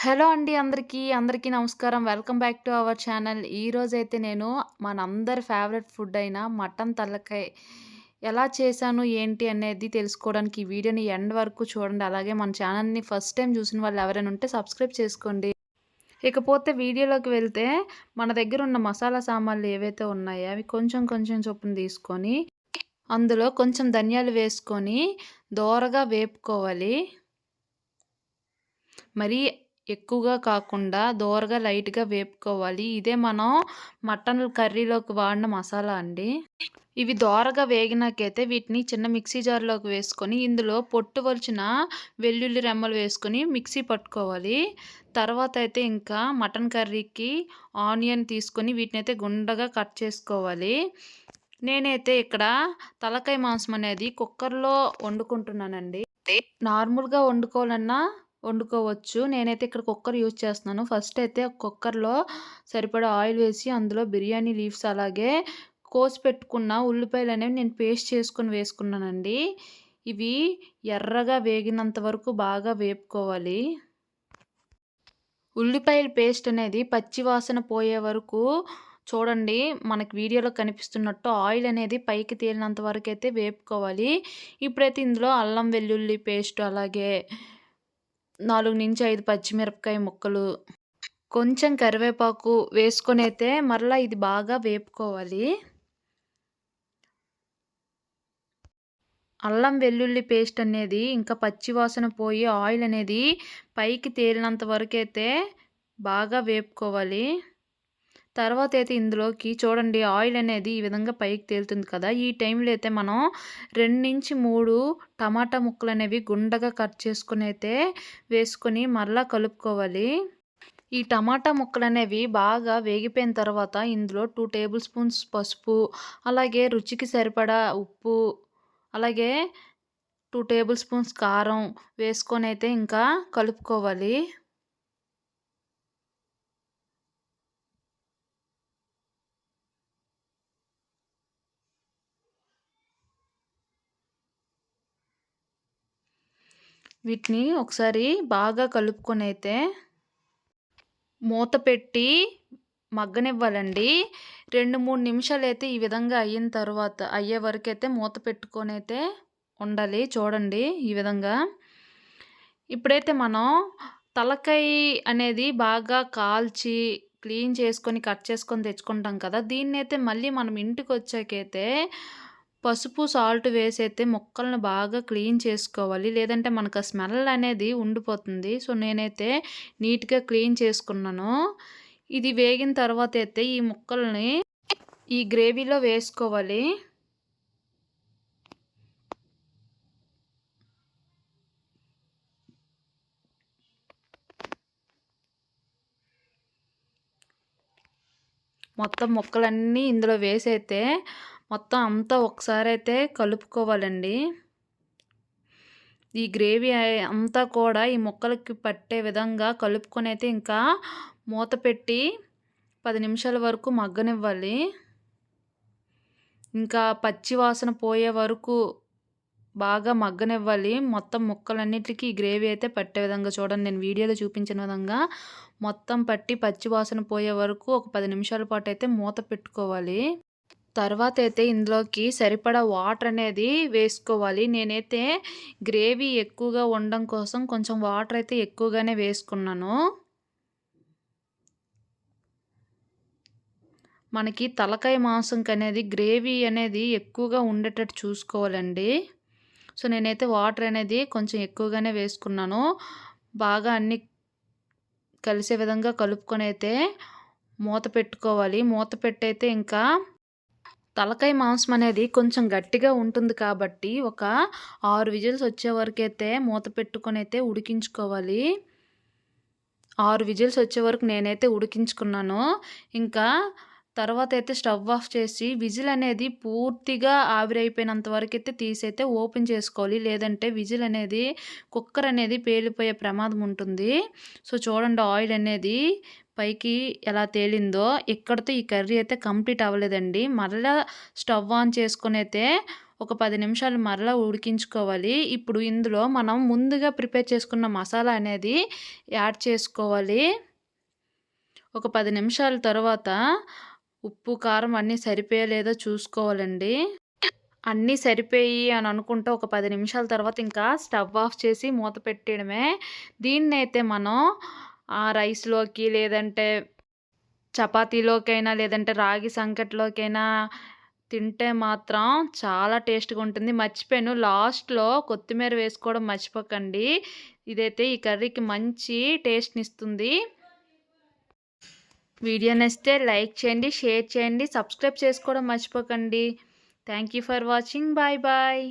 Hello అండి అందరికీ. అందరికీ నమస్కారం. Welcome back to our channel. ఈరోజైతే నేను మనందరి ఫేవరెట్ ఫుడ్ అయిన మటన్ తలకాయ్ ఎలా చేశాను, ఏంటి అనేది తెలుసుకోవడానికి ఈ వీడియోని ఎండ్ వరకు చూడండి. అలాగే మన ఛానల్‌ని ఫస్ట్ టైం చూసిన వాళ్ళు ఎవరైనా ఉంటే సబ్స్క్రైబ్ చేసుకోండి. ఇకపోతే వీడియోలోకి వెళ్తే మన దగ్గర ఉన్న మసాలా సామాన్లు ఏవైతే ఉన్నాయో అవి కొంచెం కొంచెం చొప్పున తీసుకొని అందులో కొంచెం ధనియాలు వేసుకొని దోరగా వేపుకోవాలి. మరీ ఎక్కువగా కాకుండా దోరగా లైట్‌గా వేపుకోవాలి. ఇదే మనం మటన్ కర్రీలోకి వాడిన మసాలా అండి. ఇవి దోరగా వేగినాకైతే వీటిని చిన్న మిక్సీ జార్‌లోకి వేసుకొని ఇందులో పొట్టు వలిచిన వెల్లుల్లి రెమ్మలు వేసుకొని మిక్సీ పట్టుకోవాలి. తర్వాత అయితే ఇంకా మటన్ కర్రీకి ఆనియన్ తీసుకొని వీటినైతే గుండగా కట్ చేసుకోవాలి. నేనైతే ఇక్కడ తలకాయ మాంసం అనేది కుక్కర్‌లో వండుకుంటున్నానండి. నార్మల్‌గా వండుకోవాలన్నా వండుకోవచ్చు. నేనైతే ఇక్కడ కుక్కర్ యూజ్ చేస్తున్నాను. ఫస్ట్ అయితే కుక్కర్‌లో సరిపడా ఆయిల్ వేసి అందులో బిర్యానీ లీవ్స్ అలాగే కోసి పెట్టుకున్న ఉల్లిపాయలు అనేవి నేను పేస్ట్ చేసుకొని వేసుకున్నానండి. ఇవి ఎర్రగా వేగినంత వరకు బాగా వేపుకోవాలి. ఉల్లిపాయల పేస్ట్ అనేది పచ్చి వాసన పోయే వరకు చూడండి మనకి వీడియోలో కనిపిస్తున్నట్టు ఆయిల్ అనేది పైకి తేలినంత వరకు అయితే వేపుకోవాలి. ఇప్పుడైతే ఇందులో అల్లం వెల్లుల్లి పేస్ట్ అలాగే నాలుగు నుంచి ఐదు పచ్చిమిరపకాయ ముక్కలు కొంచెం కరివేపాకు వేసుకొని అయితే మరలా ఇది బాగా వేపుకోవాలి. అల్లం వెల్లుల్లి పేస్ట్ అనేది ఇంకా పచ్చి వాసన పోయి ఆయిల్ అనేది పైకి తేలినంత వరకు అయితే బాగా వేపుకోవాలి. తర్వాత అయితే ఇందులోకి చూడండి ఆయిల్ అనేది ఈ విధంగా పైకి తేలుతుంది కదా. ఈ టైంలో అయితే మనం రెండు నుంచి మూడు టమాటా ముక్కలు అనేవి గుండగా కట్ చేసుకుని అయితే వేసుకొని మరలా కలుపుకోవాలి. ఈ టమాటా ముక్కలు అనేవి బాగా వేగిపోయిన తర్వాత ఇందులో టూ టేబుల్ స్పూన్స్ పసుపు అలాగే రుచికి సరిపడా ఉప్పు అలాగే టూ టేబుల్ స్పూన్స్ కారం వేసుకొని అయితే ఇంకా కలుపుకోవాలి. వీటిని ఒకసారి బాగా కలుపుకొని అయితే మూత పెట్టి మగ్గనివ్వాలండి. రెండు మూడు నిమిషాలు అయితే ఈ విధంగా అయిన తర్వాత అయ్యే వరకు అయితే మూత పెట్టుకొని అయితే ఉండాలి. చూడండి ఈ విధంగా. ఇప్పుడైతే మనం తలకాయ అనేది బాగా కాల్చి క్లీన్ చేసుకొని కట్ చేసుకొని తెచ్చుకుంటాం కదా. దీన్ని అయితే మళ్ళీ మనం ఇంటికి వచ్చాకైతే పసుపు సాల్ట్ వేసైతే మొక్కలను బాగా క్లీన్ చేసుకోవాలి. లేదంటే మనకు ఆ స్మెల్ అనేది ఉండిపోతుంది. సో నేనైతే నీట్గా క్లీన్ చేసుకున్నాను. ఇది వేగిన తర్వాత అయితే ఈ ముక్కల్ని ఈ గ్రేవీలో వేసుకోవాలి. మొత్తం ముక్కలన్నీ ఇందులో వేసైతే మొత్తం అంతా ఒకసారి అయితే కలుపుకోవాలండి. ఈ గ్రేవీ అంతా కూడా ఈ ముక్కలకి పట్టే విధంగా కలుపుకొని అయితే ఇంకా మూత పెట్టి పది నిమిషాల వరకు మగ్గనివ్వాలి. ఇంకా పచ్చి వాసన పోయే వరకు బాగా మగ్గనివ్వాలి. మొత్తం ముక్కలన్నిటికీ గ్రేవీ అయితే పట్టే విధంగా చూడండి. నేను వీడియోలో చూపించిన విధంగా మొత్తం పట్టి పచ్చి వాసన పోయే వరకు ఒక పది నిమిషాల పాటు అయితే మూత పెట్టుకోవాలి. తర్వాత అయితే ఇందులోకి సరిపడా వాటర్ అనేది వేసుకోవాలి. నేనైతే గ్రేవీ ఎక్కువగా ఉండడం కోసం కొంచెం వాటర్ అయితే ఎక్కువగానే వేసుకున్నాను. మనకి తలకాయ మాంసంకి అనేది గ్రేవీ అనేది ఎక్కువగా ఉండేటట్టు చూసుకోవాలండి. సో నేనైతే వాటర్ అనేది కొంచెం ఎక్కువగానే వేసుకున్నాను. బాగా అన్ని కలిసే విధంగా కలుపుకొని అయితే మూత పెట్టుకోవాలి. మూత పెట్టయితే ఇంకా తలకాయ మాంసం అనేది కొంచెం గట్టిగా ఉంటుంది కాబట్టి ఒక ఆరు విజిల్స్ వచ్చే వరకు అయితే మూత పెట్టుకొని అయితే ఉడికించుకోవాలి. ఆరు విజిల్స్ వచ్చే వరకు నేనైతే ఉడికించుకున్నాను. ఇంకా తర్వాత అయితే స్టవ్ ఆఫ్ చేసి విజిల్ అనేది పూర్తిగా ఆవిరైపోయినంత వరకు అయితే తీసైతే ఓపెన్ చేసుకోవాలి. లేదంటే విజిల్ అనేది కుక్కర్ అనేది పేలిపోయే ప్రమాదం ఉంటుంది. సో చూడండి ఆయిల్ అనేది పైకి ఎలా తేలిందో. ఇక్కడితో ఈ కర్రీ అయితే కంప్లీట్ అవ్వలేదండి. మరలా స్టవ్ ఆన్ చేసుకుని అయితే ఒక పది నిమిషాలు మరలా ఉడికించుకోవాలి. ఇప్పుడు ఇందులో మనం ముందుగా ప్రిపేర్ చేసుకున్న మసాలా అనేది యాడ్ చేసుకోవాలి. ఒక పది నిమిషాల తర్వాత ఉప్పు కారం అన్నీ సరిపోయలేదో చూసుకోవాలండి. అన్నీ సరిపోయి అని అనుకుంటే ఒక పది నిమిషాల తర్వాత ఇంకా స్టవ్ ఆఫ్ చేసి మూత పెట్టడమే దీన్నైతే మనం ఆ రైస్లోకి లేదంటే చపాతీలోకైనా లేదంటే రాగి సంకట్లోకైనా తింటే మాత్రం చాలా టేస్ట్గా ఉంటుంది. మర్చిపోయాను. లాస్ట్లో కొత్తిమీర వేసుకోవడం మర్చిపోకండి. ఇదైతే ఈ కర్రీకి మంచి టేస్ట్ని ఇస్తుంది వీడియో నచ్చితే లైక్ చేయండి షేర్ చేయండి సబ్స్క్రైబ్ చేసుకోవడం మర్చిపోకండి. Thank you for watching bye bye